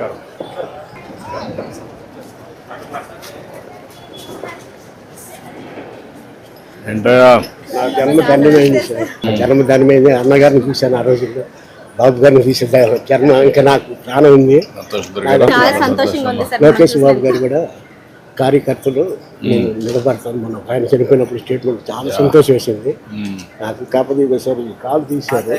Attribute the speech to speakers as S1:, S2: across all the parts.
S1: నమస్కారం.
S2: నా జన్మ ధన్యమైంది సార్. నా జన్మ ధన్యమైంది అన్నగారిని చూశాను ఆ రోజుల్లో. బాబు గారిని చూసాను జన్మ ఇంకా నాకు ప్రాణం ఉంది.
S1: సంతోష్ దుర్గారావు.
S3: చాలా సంతోషంగా ఉంది సార్.
S2: లోకేష్ బాబు గారు కూడా కార్యకర్తలు నేను నిలబడతాను. మన ఆయన చనిపోయినప్పుడు స్టేట్మెంట్ చాలా సంతోషం వేసింది. నాకు కాకపోతే ఒకసారి ఈ కాలు తీశారు.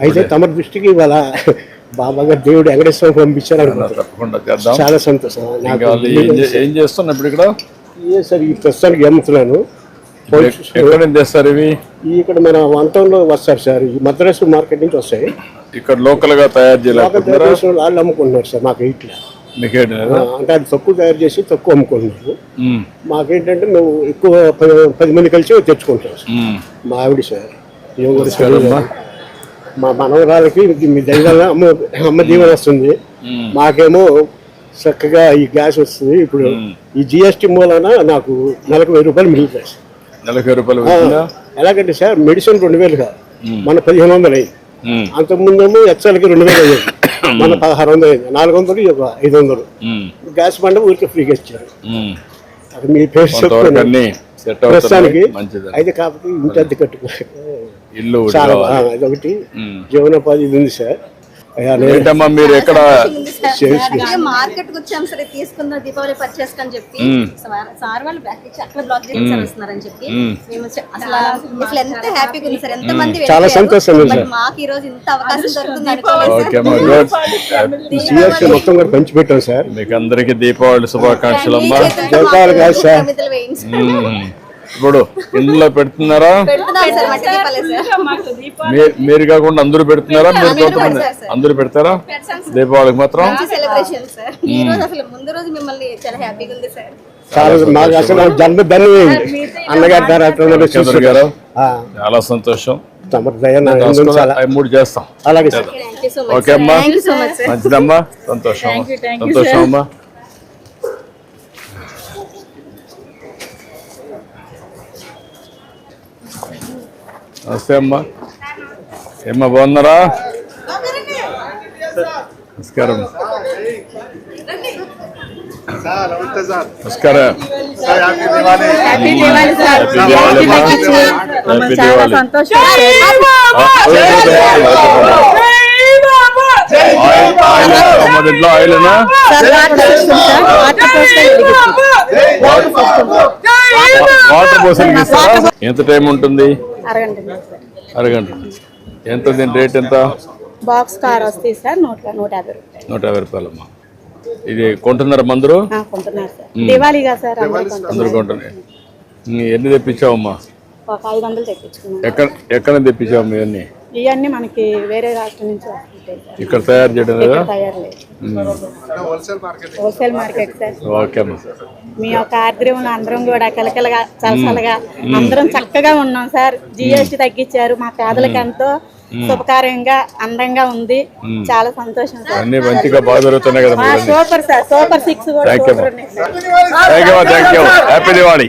S2: అయితే తమ దృష్టికి ఇవాళ బాబా గారు దేవుడు వెంకటేశ్వరం పంపించారు అనుకుంటున్నాను చాలా సంతోషం.
S1: ఏం చేస్తున్నా ఇప్పుడు ఇక్కడ?
S2: ఏ సార్ ఈ ప్రస్తుతానికి అమ్ముతున్నాను
S1: తెస్తారు ఇవి?
S2: ఇక్కడ మన వంతంలో వస్తారు సార్ ఈ మద్రాసు మార్కెట్ నుంచి వస్తాయి.
S1: ఇక్కడ లోకల్గా తయారు
S2: చేసిన వాళ్ళు అమ్ముకుంటున్నారు సార్ మాకు ఇట్లా? అంటే అది తక్కువ తయారు చేసి తక్కువ అమ్ముకుంటున్నారు.
S1: మ్మ్.
S2: మాకేంటంటే మేము ఎక్కువ పది మంది కలిసి తెచ్చుకుంటాం. మా ఆవిడ సార్
S1: నమస్కారమ్మా.
S2: మా మనవరాలకి మీ దైవంగా అమ్మ అమ్మ దీవెన వస్తుంది. మాకేమో చక్కగా ఈ గ్యాస్ వస్తుంది. ఇప్పుడు ఈ జిఎస్టీ మూలన నాకు నెలకు వెయ్యి రూపాయలు మిగులుతాయి సార్.
S1: నెలకి రూపాయలు
S2: ఎలాగంటే సార్ మెడిసిన్ రెండు వేలు కాదు. మన పదిహేను వందలు అయ్యింది
S1: మ్మ్.
S2: అంతకుముందేమో ఎక్సెల్కి రెండు వేలు అయ్యేది. మన పదహారు వందలు అయింది. నాలుగు వందలు ఒక ఐదు వందలు.
S1: మ్మ్.
S2: గ్యాస్ బండ ఊరికి ఫ్రీగా ఇచ్చారు.
S1: మ్మ్.
S2: అది మీ పేరు
S1: కొంతవరకు
S2: చెప్తాను
S1: అన్ని
S2: ప్రస్తుతానికి
S1: అవుతుంది. మంచిది.
S2: అయితే కాకపోతే ఇంటి అద్దె కట్టుకో
S1: ఇల్లు
S2: అదొకటి. జీవనోపాధి ఇది ఉంది సార్.
S1: ఏంటమ్మా మీరు ఎక్కడ
S3: మార్కెట్కి వచ్చాం సరే తీసుకుందాం దీపావళి పర్చేస్ అని చెప్పి. సార్- వాళ్ళు అక్కడ బ్లాక్ చెప్పి.
S1: మ్మ్.
S3: అసలు అసలు ఎంత హ్యాపీగా ఉంది సార్ ఎంత మంది
S2: చాలా.
S3: మాకు ఈ రోజు ఇంత అవకాశం దొరుకుతుంది
S2: మొత్తం కూడా పంచిపెట్టాం సార్.
S1: మీకు అందరికి దీపావళి శుభాకాంక్షలు అమ్మా
S2: కాదు సార్.
S1: ఇప్పుడు ఇంట్లో పెడుతున్నారా? మీరు కాకుండా అందరూ పెడుతున్నారా? మీరు
S3: అందరూ
S1: కొంతమంది. అందరూ పెడతారా? దీపావళికి మాత్రం?
S3: మంచి సెలబ్రేషన్ సార్. ఈ రోజు అసలు ముందు రోజు మిమ్మల్ని చాలా హ్యాపీగా ఉంది సార్
S2: చాలా మాకు అసలు జన్మ ధన్యమైంది అన్నగారి ద్వారా
S1: చంద్ర గారు
S2: ఆ,
S1: చాలా సంతోషం
S2: తమరి దయ నా మీద ఉంది చాలా.
S1: అవి మూడు చేస్తాం
S2: అలాగే sir
S3: thank you so much
S1: okay అమ్మా
S3: thank you so much sir
S1: మంచిదమ్మా సంతోషం అమ్మా. సంతోషం అమ్మా నమస్తే అమ్మా. ఏమ్మా బాగున్నారా? నమస్కారం. నమస్కారం. దీంట్లో ఆయిల్నా? వాటర్ పోసలకి ఇస్తారా ఎంత టైం ఉంటుంది?
S4: అరగంట
S1: అరగంట ఎంత దీని రేట్ ఎంత?
S4: బాక్స్ కార్ వస్తాయి సార్ నూట నూట యాభై రూపాయలు.
S1: నూట యాభై రూపాయలమ్మా ఇది కొంటున్నారా మందరు
S4: ఆ, కొంటున్నారు సార్. దివాళీగా సార్ అందరూ కొంటున్నారు.
S1: అందరు ఎన్ని తెప్పించావమ్మా?
S4: ఒక ఐదు వందలు తెప్పించుకున్నాం.
S1: ఎక్కడ ఎక్కడ తెప్పించావు ఇవన్నీ?
S4: ఇవన్నీ మనకి వేరే రాష్ట్రం నుంచి వస్తుంటాయి సార్.
S1: ఇక్కడ తయారు చేయడం లేదా?
S4: ఇక్కడ తయారు లేదు. Wholesale market sir.
S1: ఓకే అమ్మా
S4: మీ యొక్క ఆర్ద్రంలో అందరం కూడా కలకలగా చలసలగా అందరం చక్కగా ఉన్నాం సార్. జిఎస్టీ తగ్గించారు మా పేదలకు ఎంతో శుభకార్యంగా అందంగా ఉంది. చాలా సంతోషం సార్.
S1: అన్నీ మంచిగా బాగా జరుగుతున్నాయి కదా
S4: ఆ,
S1: మీరు
S4: సూపర్ సార్. సూపర్ సిక్స్ కూడా
S1: Thank you,
S4: సూపర్
S1: ma'am.
S4: ఉన్నాయి sir.
S1: Thank you thank you happy Diwali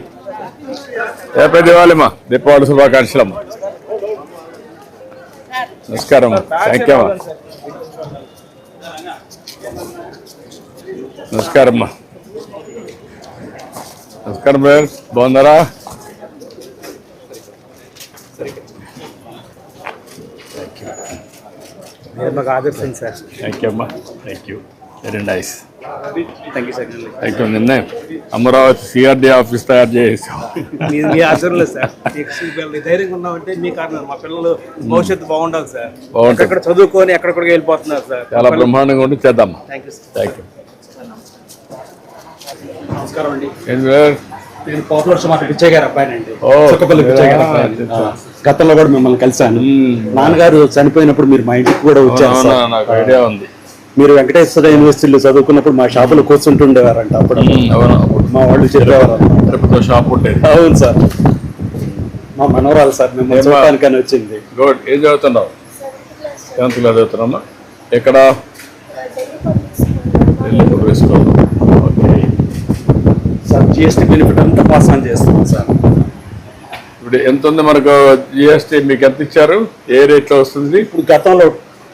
S1: happy Diwali అమ్మా. దీపావళి శుభాకాంక్షలు అమ్మా. నమస్కారం. థ్యాంక్ యూ అమ్మా. నమస్కారం అమ్మా. నమస్కారం బ్రదర్ బాగున్నారా?
S5: మాకు ఆదర్శం సార్.
S1: థ్యాంక్ యూ అమ్మా. Thank you very nice
S5: thank you
S1: నిన్నే. అమరావతి సిఆర్డి ఆఫీస్ తయారు చేసాం
S5: మీ ఆచరణలో సార్ ధైర్యంగా ఉన్నామంటే మీ కారణం మా పిల్లలు భవిష్యత్తు బాగుండాలి సార్ ఎక్కడ చదువుకొని ఎక్కడెక్కడికి వెళ్ళిపోతున్నారు సార్
S1: చాలా బ్రహ్మాండంగా ఉండి చేద్దాం.
S5: Thank you sir
S1: thank you
S5: నమస్కారం అండి. నేను పాపులర్ సుమార్ పిచ్చయ్య గారు అబ్బాయినండి. చుక్కపల్లి గతంలో కూడా మిమ్మల్ని కలిశాను. నాన్నగారు చనిపోయినప్పుడు మీరు మా ఇంటికి కూడా వచ్చారు
S1: ఐడియా ఉంది.
S6: మీరు వెంకటేశ్వర యూనివర్సిటీలో చదువుకున్నప్పుడు మా షాపులో కూర్చుంటుండేవారంట అప్పుడు. మా వాళ్ళు చెప్పేవారు.
S1: షాప్ ఉండేది.
S6: అవును సార్. మా మనవరాలు సార్
S1: ఏమ్మా?
S6: చూడటానికని వచ్చింది.
S1: గుడ్. ఏం చదువుతున్నావు? టెన్త్ క్లాస్ చదువుతున్నామా ఎక్కడ? ఓకే.
S6: సార్ జిఎస్టీ బెనిఫిట్ అంతా పాస్ ఆన్ చేస్తున్నాం సార్.
S1: ఇప్పుడు ఎంత ఉంది మనకు జిఎస్టీ మీకు ఎంత ఇచ్చారు? ఏ రేట్లో వస్తుంది?
S6: ఇప్పుడు గతంలో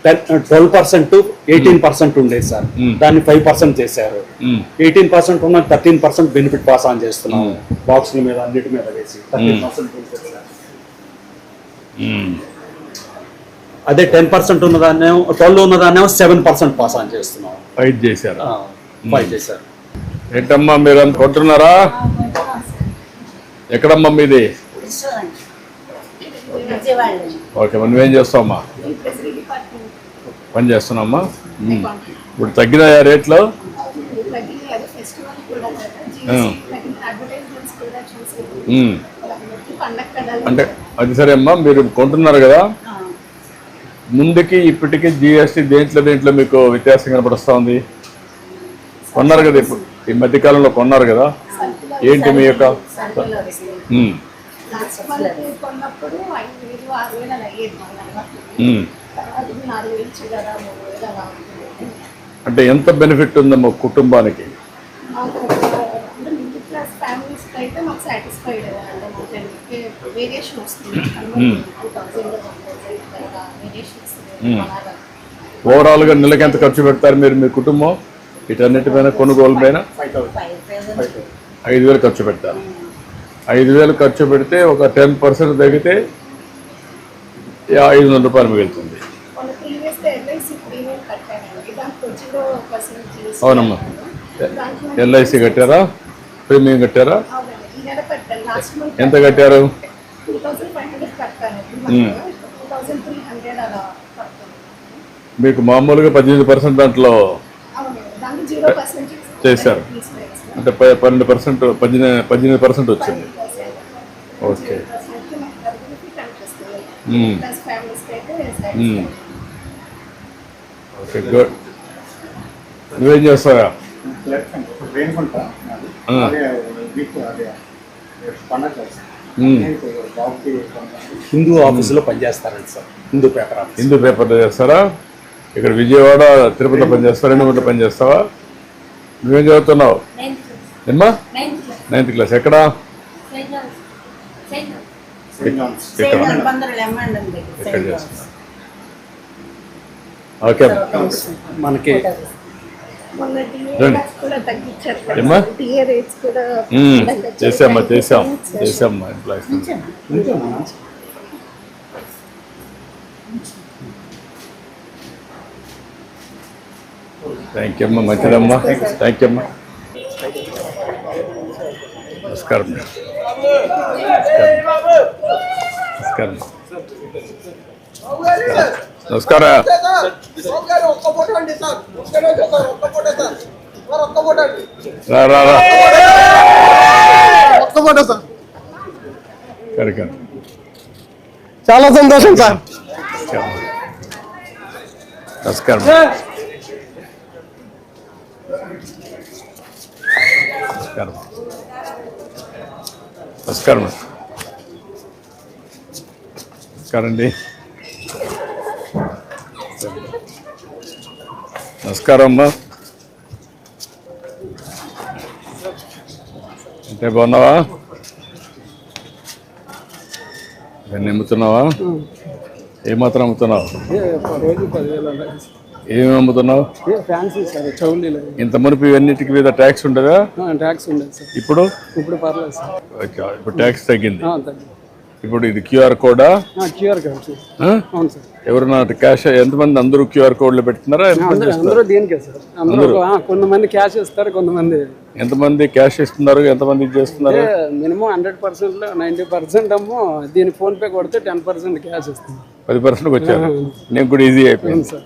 S6: ten twelve percent eighteen percent ఉండేది సార్.
S1: మ్మ్.
S6: దాన్ని ఫైవ్ పర్సెంట్ చేశారు.
S1: మ్మ్.
S6: ఎయిటీన్ పర్సెంట్ ఉన్న thirteen percent benefit pass on చేస్తున్నాం. బాక్సుల మీద అన్నిటి మీద వేసి థర్టీన్ పర్సెంట్. అదే టెన్ పర్సెంట్ ఉన్నదాన్నేమో ట్వెల్వ్ ఉన్నదాన్నేమో సెవెన్ పర్సెంట్ పాస్ ఆన్ చేస్తున్నాం.
S1: ఫైట్ చేశారు.
S6: ఫైవ్ చేశారు.
S1: ఏంటమ్మా మీరు అంత కొంటున్నారా ఎక్కడమ్మా మీది? ఓకే మరి నువ్వేం చేస్తావమ్మా? పని చేస్తున్నామ్మా మ్మ్. ఇప్పుడు తగ్గినాయా రేట్లు. అంటే అది సరే అమ్మా మీరు కొంటున్నారు కదా? ముందుకి ఇప్పటికీ జిఎస్టీ దేంట్లో దేంట్లో మీకు వ్యత్యాసం కనపడుస్తా ఉంది? కొన్నారు కదా ఇప్పుడు. ఈ మధ్య కాలంలో కొన్నారు కదా? ఏంటి మీ యొక్క.
S3: కొన్నప్పుడు
S1: అంటే ఎంత బెనిఫిట్ ఉందమ్మా కుటుంబానికి?
S3: మాకు ఒక అంటే మిడిల్ క్లాస్ ఫ్యామిలీస్ అయితే మాకు సాటిస్ఫైడ్ అంటే మాకు వేరియేషన్ వస్తుంది టూ థౌసండ్ వేరియేషన్ వస్తుంది అలాగా
S1: ఓవరాల్గా నెలకి ఎంత ఖర్చు పెడతారు మీరు మీ కుటుంబం? వీటన్నిటి పైన కొనుగోలు పైన ఐదు వేలు ఖర్చు పెడతారు. ఐదు వేలు ఖర్చు పెడితే ఒక టెన్ పర్సెంట్ తగ్గితే ఐదు వందల రూపాయలు మిగులుతుంది
S3: మన ప్రీవియస్ ఎల్ఐసి ప్రీమియం కట్టానండి దానికి వచ్చిన పర్సెంట్
S1: అవునమ్మా. ఎల్ఐసి కట్టారా? ప్రీమియం కట్టారా? ఎంత కట్టారు? మీకు మామూలుగా పద్దెనిమిది పర్సెంట్ దాంట్లో చేశారు. అంటే పన్నెండు పర్సెంట్ పద్దెనిమిది పద్దెనిమిది పర్సెంట్ వచ్చింది. ఓకే. Okay good. నువ్వేం చేస్తావా.
S6: హిందూ ఆఫీసులో పనిచేస్తారండి sir. Hindu paper office.
S1: Hindu పేపర్లో చేస్తారా? ఇక్కడ విజయవాడ తిరుపతిలో పనిచేస్తావా రెండు ఊళ్ళో పనిచేస్తావా? నువ్వేం చదువుతున్నావు? ఏమ్మా నైన్త్ క్లాస్ ఎక్కడ? ఓకే.
S6: మనకి
S1: చేసామ్మా చేసాం. చేసామ్మా ఎంప్లాయీస్ థ్యాంక్ యూ అమ్మా. మంచిదమ్మా. థ్యాంక్ యూ అమ్మా. నమస్కారం. మేడం. నమస్కారం. నమస్కారం.
S2: చాలా సంతోషం సార్.
S1: నమస్కారం. నమస్కారం. నమస్కారం. నమస్కారం అండి. నమస్కారం అమ్మా. అంటే బాగున్నావా? ఇవన్నీ అమ్ముతున్నావా? ఏమాత్రం అమ్ముతున్నావు? ఏమేమి అమ్ముతున్నావు?
S2: ఫ్యాన్సీ సార్ చౌలీలో
S1: ఇంత మునుపు ఇవన్నిటికి మీద ట్యాక్స్ ఉండదా?
S2: ట్యాక్స్ ఉండేది సార్.
S1: ఇప్పుడు?
S2: ఇప్పుడు పర్లేదు సార్.
S1: ఓకే, ఇప్పుడు ట్యాక్స్ తగ్గింది.
S2: తగ్గి
S1: ఇప్పుడు ఇది క్యూఆర్ కోడా?
S2: క్యూఆర్
S1: ఆ?
S2: అవును సార్.
S1: ఎవరన్నా క్యాష్ ఎంతమంది అందరూ క్యూఆర్ కోడ్లు పెడుతున్నారా ఎంతమంది
S2: అందరూ అందరూ దీనికే సార్. అందరూ ఆ, కొంతమంది క్యాష్ ఇస్తారు కొంతమంది
S1: ఎంతమంది క్యాష్ ఇస్తున్నారు ఎంతమంది ఇది చేస్తున్నారు?
S2: Minimum hundred percent ninety percent అమ్మో దీని ఫోన్ పే కొడితే టెన్ పర్సెంట్ క్యాష్ ఇస్తుంది
S1: పది పర్సెంట్కి వచ్చారు. నేను కూడా ఈజీ అయిపోయింది
S2: సార్.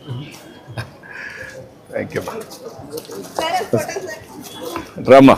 S1: థ్యాంక్ యూ రామ్మా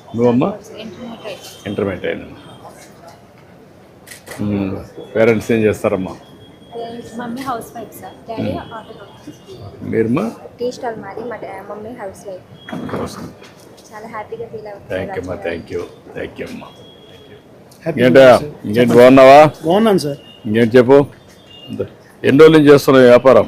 S1: నువ్వమ్మా
S7: ఇంటర్మీడియట్
S1: అయింది. పేరెంట్స్ ఏం చేస్తారమ్మా?
S7: Mummy housewife sir. Daddy auto
S1: మీరమ్మా?
S7: Tea stall మాది. మా డా- మమ్మీ హౌస్ వైఫ్. చాలా హ్యాపీగా ఫీల్
S1: థ్యాంక్ యూ అమ్మా థ్యాంక్ యూ థ్యాంక్ యూ అమ్మా. ఇంకేంటా ఇంకేంటి బాగున్నావా?
S8: బాగున్నాను సార్
S1: ఇంకేంటి చెప్పు? ఎన్ని రోజుల నుంచి చేస్తున్నావు వ్యాపారం?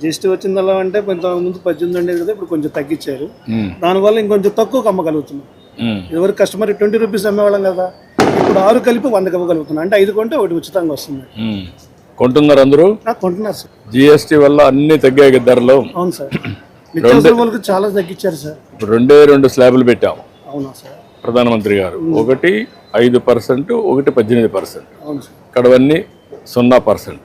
S8: జిఎస్టీ వచ్చిందల్లా అంటే కొంత ముందు పద్దెనిమిది ఉండేది కదా ఇప్పుడు కొంచెం తగ్గించారు. దానివల్ల ఇంకొంచెం తక్కువ అమ్మగలుగుతున్నాం.
S1: మ్మ్.
S8: ఎవరు కస్టమర్ ట్వంటీ రూపీస్ అమ్మేవాళ్ళం కదా ఇప్పుడు ఆరు కలిపి వందకి ఇవ్వగలుగుతున్నాం అంటే ఐదు కొంటే ఒకటి ఉచితంగా వస్తుంది.
S1: కొంటున్నారు అందరూ?
S8: కొంటున్నారు సార్.
S1: జిఎస్టీ వల్ల అన్ని తగ్గాయి ధరలు?
S8: అవును సార్. నిత్యావసర వాళ్ళకి చాలా తగ్గించారు సార్.
S1: రెండే రెండు స్లాబ్లు పెట్టాము
S8: అవునా సార్?
S1: ప్రధానమంత్రి గారు. ఒకటి ఐదు పర్సెంట్ ఒకటి పద్దెనిమిది పర్సెంట్.
S8: అవును సార్.
S1: ఇక్కడవన్నీ సున్నా పర్సెంట్.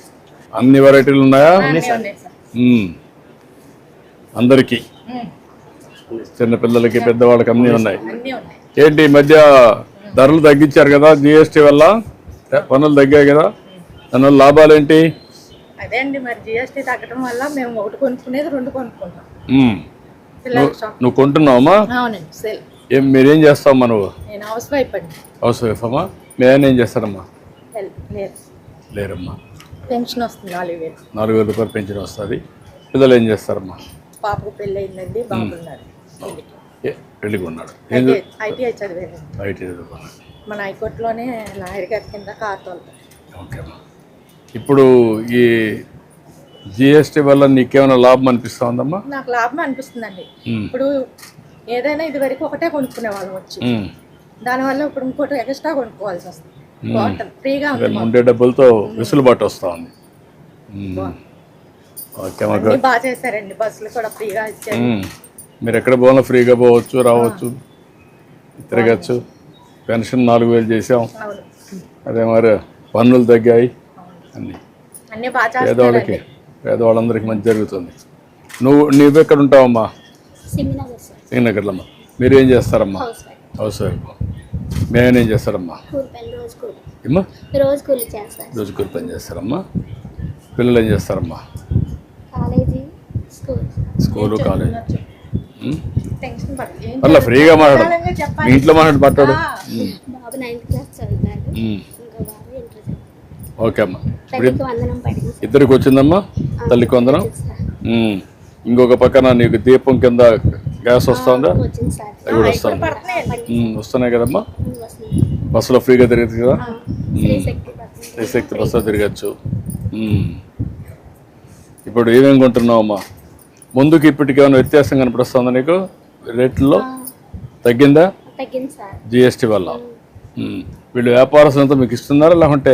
S1: అన్ని వెరైటీలు ఉన్నాయా. అందరికీ? చిన్నపిల్లలకి పెద్దవాళ్ళకి అన్నీ ఉన్నాయి. ఏంటి ఈ మధ్య ధరలు తగ్గించారు కదా జిఎస్టీ వల్ల? పనులు తగ్గాయి కదా? దానివల్ల లాభాలు ఏంటి?
S9: అదే అండి మరి జిఎస్టీ తగ్గడం వల్ల మేము ఒకటి కొనుక్కునేది రెండు కొనుక్కుంటాం.
S1: మ్మ్.
S9: పిల్లల షాప్.
S1: నువ్వు కొంటున్నావమ్మా?
S9: అవునండి సెల్.
S1: ఏం మీరేం చేస్తావమ్మా నువ్వు?
S9: నేను హౌస్ వైఫ్ అండి.
S1: హౌస్ వైఫ్ అమ్మా? ఏం చేస్తారమ్మా లేరమ్మా.
S9: పెన్షన్ వస్తుంది నాలుగు వేలు.
S1: నాలుగు వేల రూపాయలు పెంచిన వస్తుంది. పిల్లలు ఏం చేస్తారమ్మా?
S9: పాపకు పెళ్ళి అయిందండి బాగున్నారు పెళ్ళికి.
S1: ఉన్నాడు
S9: ఐటీఐ
S1: చదువుకున్నాడు.
S9: మన హైకోర్టులోనే లాయర్ గారి కింద కార్ తోలుతాను
S1: ఓకే అమ్మా. ఇప్పుడు ఈ జిఎస్టీ వల్ల నీకేమైనా లాభం అనిపిస్తా ఉందమ్మా?
S9: నాకు లాభం అనిపిస్తుందండి. ఇప్పుడు ఏదైనా ఇది వరకు ఒకటే కొనుక్కునే వాళ్ళం వచ్చి. దానివల్ల ఇప్పుడు ఇంకోటి ఎక్స్ట్రా కొనుక్కోవాల్సి వస్తుంది. ఫ్రీగా
S1: అదే
S9: ఉంది మాకు.
S1: ఉండే డబ్బులతో వెసులుబాటు వస్తూ ఉంది. ఉమ్. ఓకే అమ్మా
S9: అన్ని బాగా చేశారండి బస్సులు కూడా ఫ్రీగా ఇచ్చారు.
S1: ఉమ్. మీరు ఎక్కడ పోవాలో ఫ్రీగా పోవచ్చు రావచ్చు తిరగచ్చు. పెన్షన్ నాలుగు వేలు చేసాం. అదే మరి పన్నులు తగ్గాయి అన్నీ. పేదవాళ్ళకి పేదవాళ్ళందరికీ మంచి జరుగుతుంది. నువ్వు నువ్వు ఎక్కడ ఉంటావమ్మా
S3: సిమినగర్ సార్.
S1: శ్రీనగర్లో అమ్మా మీరు ఏం చేస్తారమ్మా
S3: హౌస్ వైఫ్
S1: మేము ఏం చేస్తారమ్మా ఏమ్మా?
S3: రోజు కూలి చేస్తారు
S1: రోజు కూలి పని చేస్తారమ్మా. పిల్లలు ఏం చేస్తారమ్మా?
S3: College school.
S1: School college. అట్లా ఫ్రీగా మాట్లాడు. మీ ఇంట్లో మాట్లాడి మాట్లాడు. ఓకే అమ్మా. ఇద్దరికి వచ్చిందమ్మా? తల్లికి వందనం. ఇంకొక పక్కన నీకు దీపం కింద గ్యాస్ వస్తుందా? అవి కూడా వస్తుంది. ఉమ్, వస్తున్నాయి కదమ్మా? బస్సులో ఫ్రీగా తిరగచ్చు కదా?
S3: శ్రీ శక్తి పడుతుంది
S1: శక్తి బస్సులో తిరగచ్చు. ఇప్పుడు ఏమేమి కొంటున్నావమ్మా? ముందుకి ఇప్పటికి ఏమైనా వ్యత్యాసం కనపడుస్తుందా నీకు? రేట్లలో తగ్గిందా? జిఎస్టీ వల్ల. వీళ్ళు వ్యాపారస్తులంతా మీకు ఇస్తున్నారా లేకుంటే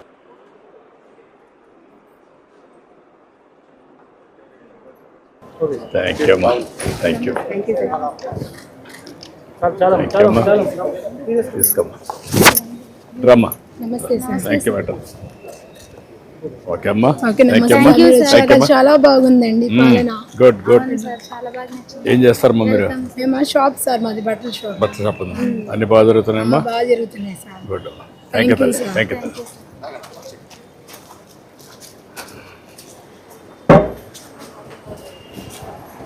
S1: థ్యాంక్ యూ అమ్మా థ్యాంక్ యూ థ్యాంక్ అమ్మా తీసుకోమ్మా రమ్మా థ్యాంక్ మేడం ఓకే అమ్మా అమ్మా
S7: చాలా బాగుందండి పాలన
S1: గుడ్ గుడ్ ఏం చేస్తారమ్మా మీరు
S7: షాప్ సార్ మాది బట్టల షాప్
S1: బట్టల షాప్ ఉందా అన్ని బాగా జరుగుతున్నాయమ్మా
S7: బాగా జరుగుతున్నాయి sir
S1: good thank you
S7: Thank you, sir.
S1: Thank you
S7: Thank you,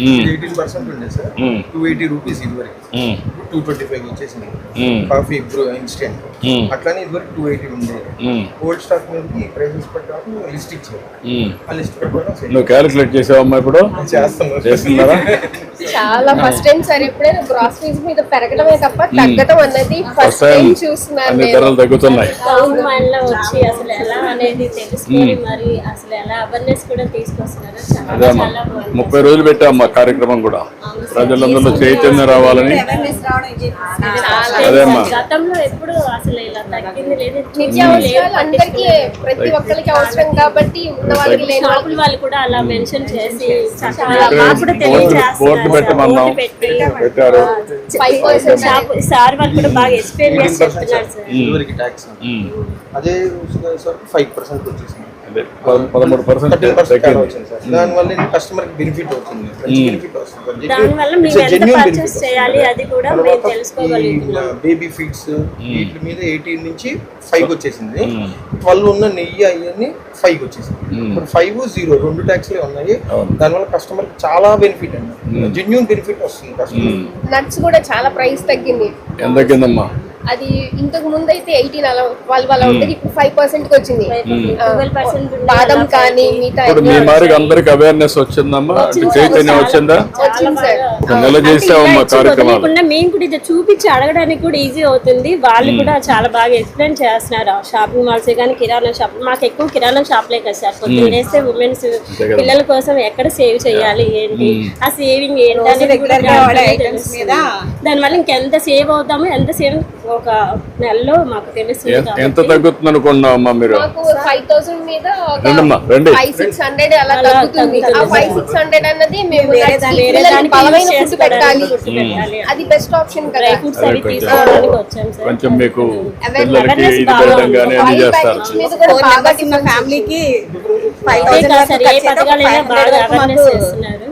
S5: eighteen percent ఉండే sir. Two eighty rupees
S1: um,
S5: two twenty five వచ్చేసింది. కాఫీ బ్రూ ఇన్స్టెంట్ అట్లానే ఇదివరకు two eighty
S1: um,
S5: old stock మీద ప్రైసెస్ ప్రకారం లిస్ట్ ఇచ్చారు. ఆ list ప్రకారం
S1: నువ్వు క్యాలిక్యులేట్ చేసావమ్మా ఇప్పుడు?
S5: చేస్తున్నాం
S1: చేస్తున్నారా
S7: చాలా ఫస్ట్ టైం సార్ ఎప్పుడైనా గ్రాసరీస్ మీద పెరగడమే తప్ప తగ్గడం అన్నది
S1: ఫస్ట్ టైం
S7: చూస్తున్నాను
S1: ధరలు తగ్గుతున్నాయి.
S10: టౌన్ వచ్చి అసలు ఎలా అనేది తెలుసుకొని మరి అసలు ఎలా అవేర్నెస్ కూడా తీసుకొస్తున్నారు చాలా
S1: ముప్పై రోజులు పెట్టామమ్మా కార్యక్రమం కూడా? ప్రజలందరిలో చైతన్యం రావాలని? అదే అమ్మా.
S10: గతంలో ఎప్పుడు అసలు ఇలా తగ్గింది లేదు
S7: నిత్యావసరాలు అందరికీ ప్రతి ఒక్కరికి అవసరం కాబట్టి ఉన్న వాళ్ళకి లేని
S10: షాపుల వాళ్ళు కూడా అలా మెన్షన్ చేసి కూడా తెలియజేస్తున్నారు.
S1: పెట్టారు.
S10: సార్ వాళ్ళు కూడా బాగా ఎక్స్ప్లెయిన్ చేసి చెప్తున్నారు సార్.
S5: అదే సార్ ఫైవ్ పర్సెంట్ వచ్చేసింది
S1: పదమూడు పర్సెంట్
S5: దానివల్ల కస్టమర్కి బెనిఫిట్ అవుతుంది. బెనిఫిట్ వస్తుంది.
S10: దానివల్ల మేము ఎంత పర్చేస్ చేయాలి అది కూడా మేము తెలుసుకోగలుగుతున్నాం.
S5: బేబీ ఫీడ్స్ వీటి మీద ఎయిటీన్ నుంచి ఫైవ్ వచ్చేసింది. ట్వెల్వ్ ఉన్న నెయ్యి అవన్నీ ఫైవ్ వచ్చేసింది. ఇప్పుడు ఫైవ్ జీరో రెండు ట్యాక్స్లే ఉన్నాయి. దానివల్ల కస్టమర్కి చాలా బెనిఫిట్ అండి. జెన్యున్ బెనిఫిట్ వస్తుంది కస్టమర్
S7: నట్స్ కూడా చాలా ప్రైస్ తగ్గింది.
S1: ఎంత
S7: అది ఇంతకు ముందు అయితే ఎయిటీన్ అలా ట్వెల్వ్ అలా ఉండేది ఇప్పుడు ఫైవ్ పర్సెంట్కి వచ్చింది ఆ,
S10: 12% ఉంది,
S7: బాదం కానీ మిగతా
S1: ఇప్పుడు మీ మారికి అందరికి అవేర్నెస్ వచ్చిందమ్మా? అంటే చైతన్యం వచ్చిందా ఒక నెల కార్యక్రమాలు.
S10: మేము కూడా ఇది చూపించి అడగడానికి కూడా ఈజీ అవుతుంది. వాళ్ళు కూడా చాలా బాగా ఎక్స్ప్లెయిన్ చేస్తున్నారు. షాపింగ్ మాల్స్ కానీ కిరాణా షాప్ మాకు ఎక్కువ కిరాణా షాప్లే కదా సార్. పొద్దున్న వేస్తే ఉమెన్స్. పిల్లల కోసం ఎక్కడ సేవ్ చేయాలి ఏంటి? ఆ సేవింగ్ ఏంటి అనేది. దానివల్ల ఇంకెంత సేవ్ అవుతామో ఎంత సేవ్ ఒక నెలలో మాకు తెలుస్తుంది
S1: ఎ- ఎంత తగ్గుతుంది అనుకున్నావమ్మా మీరు?
S7: మాకు ఫైవ్ థౌసండ్ మీద. ఫైవ్ సిక్స్ హండ్రెడ్ అలా తగ్గుతుంది. ఆ. ఫైవ్ సిక్స్ హండ్రెడ్ అన్నది మేము
S10: వేరే
S7: nuts కి
S10: దాని- వేరే
S7: పిల్లలకి
S10: దానికి
S7: బలమైన ఫుడ్ పెట్టాలి. అది బెస్ట్ ఆప్షన్ కదా.
S10: అవి
S1: కొంచెం-
S10: తీసుకోవడానికి వచ్చాం సార్.
S1: కొంచెం మీకు పిల్లలకి ఇది అన్ని చేస్తారు.
S7: మీద కూడా బాగా
S9: ఫ్యామిలీకి
S10: కాదు సార్ ఏ పథకాలైనా బాగా అవేర్నెస్ చేస్తున్నారు.
S1: ఓకే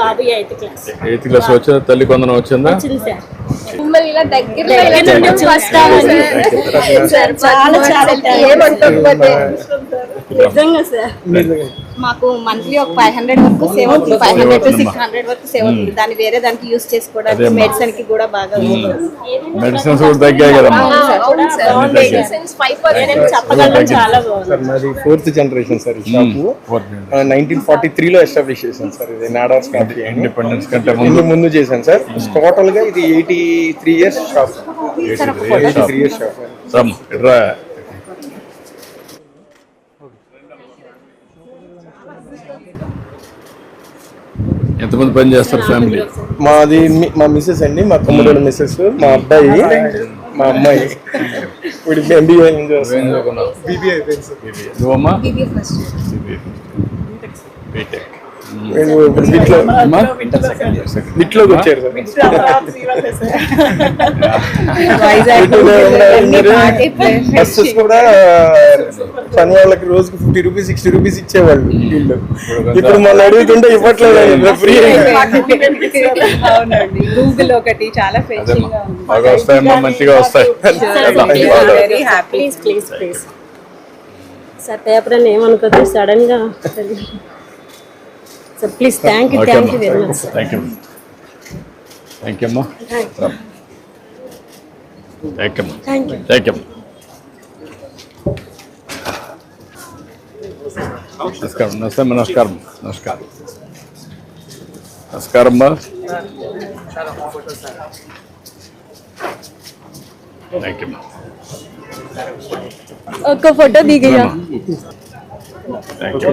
S10: బాబు ఎయిత్ క్లాస్.
S1: ఎయిత్ క్లాస్ వచ్చిందా? తల్లి కొందరం వచ్చిందా?
S7: మిమ్మల్ని ఇలా దగ్గరలో ఇలా
S10: నుండి చాలా చాలా
S7: ఏమంటుంటే
S10: నిజంగా సార్.
S9: మాకు మంత్లీ ఒక ఫైవ్ హండ్రెడ్ వరకు సేవ్ అవుతుంది. Five hundred to. Six hundred వరకు సేవ్ అవుతుంది. దాన్ని వేరే దానికి యూస్ చేసుకోవడానికి. మెడిసిన్కి కూడా బాగా
S1: మెడిసిన్స్ కూడా తగ్గాయి
S7: పర్సెంట్
S10: చెప్పగలం. చాలా
S5: సార్ మాది ఫోర్త్ జనరేషన్ సార్ ఈ షాపు నైన్టీన్ ఫార్టీ త్రీలో ఎస్టాబ్లిష్ చేశాను సార్ ఇది. నాడార్స్ కాఫీ
S1: ఇండిపెండెన్స్ కంటే
S5: ముందు.
S1: ముందు
S5: ముందు చేశాను సార్. టోటల్గా ఇది eighty three years shop eighty three years shop
S1: ఎంతమంది పని చేస్తారు ఫ్యామిలీ
S5: మాది మీ- మా మిస్సెస్ అండి మా తమ్ముడు మిస్సెస్ మా అబ్బాయి మా అమ్మాయి. ఇప్పుడు ఎంబీఏ బీబీఐ
S1: నువ్వమ్మా? బీటెక్
S5: మేము బిట్లో బిట్లోకి వచ్చారు బస్సెస్ కూడా పని వాళ్ళకి రోజుకి ఫిఫ్టీ రూపీస్ సిక్స్టీ రూపీస్ ఇచ్చేవాళ్ళు వీళ్ళు ఇప్పుడు మనం అడుగుతుంటే ఇవ్వట్లేదు ఫ్రీ
S9: గూగుల్ ఒకటి చాలా
S1: బాగా మంచిగా వస్తాయి
S9: వెరీ హ్యాపీ
S10: ప్లీజ్ ఏమనుకోద్దు సడన్గా. Sir please thank you thank you very much
S1: thank you thank you అమ్మా థ్యాంక్ యూ థ్యాంక్ యూ నమస్కారం నమస్తే నమస్కారం నమస్కారం నమస్కారం అమ్మా థ్యాంక్ యూ
S3: ఒక్క ఫోటో దిగయ్యా
S1: థ్యాంక్ యూ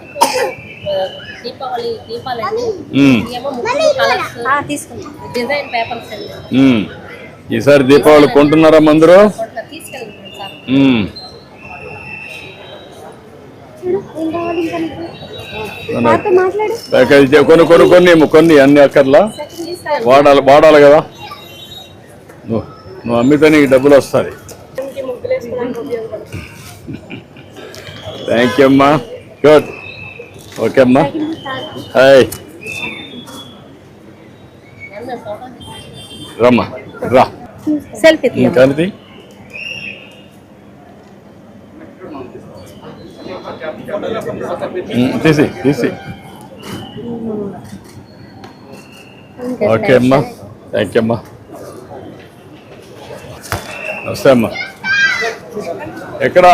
S11: దీపావళి దీపాలండి
S1: మ్మ్,
S11: ఏమో ముగ్గులు కలర్స్ తీసుకున్నాం డిజైన్ పేపర్స్ అండి.
S1: ఈసారి దీపావళి కొంటున్నారా
S11: తీసుకెళ్ళండి సార్.
S1: చే- కొన్ని కొన్ని కొన్ని కొన్ని అన్ని అక్కర్లా? వాడాలి వాడాలి కదా? నువ్వు నువ్వు అమ్మితే నీకు డబ్బులు
S11: ఉపయోగపడుతుంది
S1: థ్యాంక్ యూ అమ్మా. గుడ్. ఓకే అమ్మా. హాయ్. రమ్మా రా.
S3: సెల్ఫీ
S1: కనితి తీసి తీసి. ఓకే అమ్మా. థ్యాంక్ యూ అమ్మా. నమస్తే అమ్మా. ఎక్కడా?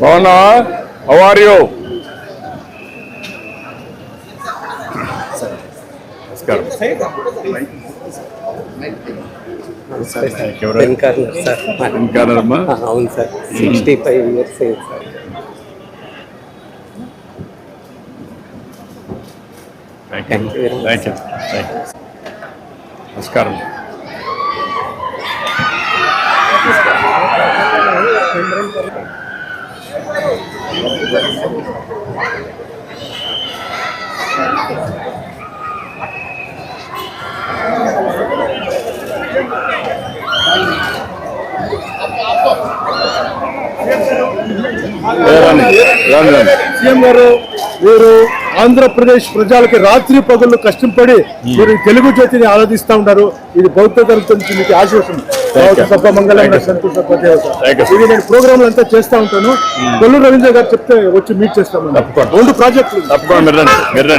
S1: బాగున్నావా? హౌ ఆర్ యూ నమస్కారం. you, right.
S6: సార్
S1: ఇంకా అమ్మా
S6: అవును sir sixty five years sir
S1: thank you thank you నమస్కారం. రాండి రాండి రాండి
S12: సీఎం గారు మీరు ఆంధ్రప్రదేశ్ ప్రజలకి రాత్రి పగళ్ళు కష్టపడి మీరు తెలుగు జ్యోతిని ఆరాధిస్తా ఉంటారు ఇది బౌద్ధ ధర్మం మీకు. సభ
S1: you.
S12: ఇది నేను ప్రోగ్రాంలు అంతా చేస్తా ఉంటాను. కొల్లు రవీంద్ర గారు చెప్తే వచ్చి మీట్ చేస్తాను. రెండు ప్రాజెక్టులు
S1: తప్పకుండా